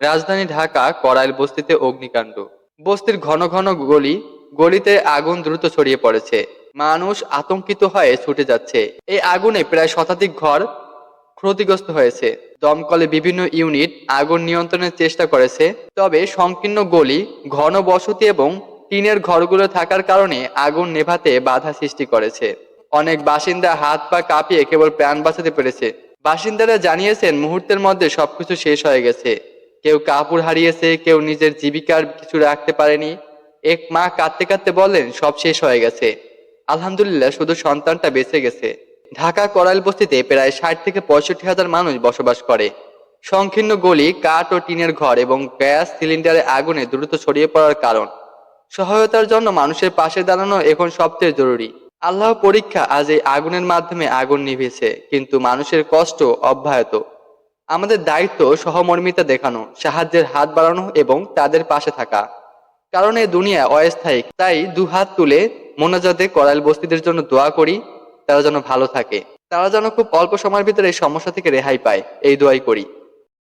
রাজধানী ঢাকা, করাইল বস্তিতে অগ্নিকাণ্ড। বস্তির ঘন ঘন গলি, গলিতে আগুন দ্রুত ছড়িয়ে পড়েছে। মানুষ আতঙ্কিত হয়ে ছুটে যাচ্ছে। এই আগুনে প্রায় শতাধিক ঘর ক্ষতিগ্রস্ত হয়েছে। দমকলে বিভিন্ন ইউনিট আগুন নিয়ন্ত্রণের চেষ্টা করেছে, তবে সংকীর্ণ গলি, ঘন বসতি এবং টিনের ঘরগুলো থাকার কারণে আগুন নেভাতে বাধা সৃষ্টি করেছে। অনেক বাসিন্দা হাত পা কাঁপিয়ে কেবল প্রাণ বাঁচাতে পেরেছে। বাসিন্দারা জানিয়েছেন, মুহূর্তের মধ্যে সবকিছু শেষ হয়ে গেছে। কেউ কাপড় হারিয়েছে, কেউ নিজের জীবিকার কিছু রাখতে পারেনি। এক মা কাঁদতে কাঁদতে বললেন, সব শেষ হয়ে গেছে। আলহামদুলিল্লাহ, শুধু সন্তানটা বেঁচে গেছে। ঢাকা করাইল বস্তিতে প্রায় ষাট থেকে পঁয়ষট্টি হাজার মানুষ বসবাস করে। সংকীর্ণ গলি, কাঠ ও টিনের ঘর এবং গ্যাস সিলিন্ডারে আগুনে দ্রুত ছড়িয়ে পড়ার কারণ। সহায়তার জন্য মানুষের পাশে দাঁড়ানো এখন সবচেয়ে জরুরি। আল্লাহ পরীক্ষা আজ এই আগুনের মাধ্যমে আগুন নিভেছে কিন্তু মানুষের কষ্ট অব্যাহত। আমাদের দায়িত্ব সহমর্মিতা দেখানো, সাহায্যের হাত বাড়ানো এবং তাদের পাশে থাকা। কারণ এই দুনিয়া অস্থায়ী, তাই দু হাত তুলে মোনাজাতে করাইল বস্তিদের জন্য দোয়া করি, তারা যেন ভালো থাকে। তারা যেন খুব অল্প সময়ের ভিতরে এই সমস্যা থেকে রেহাই পায়, এই দোয়াই করি।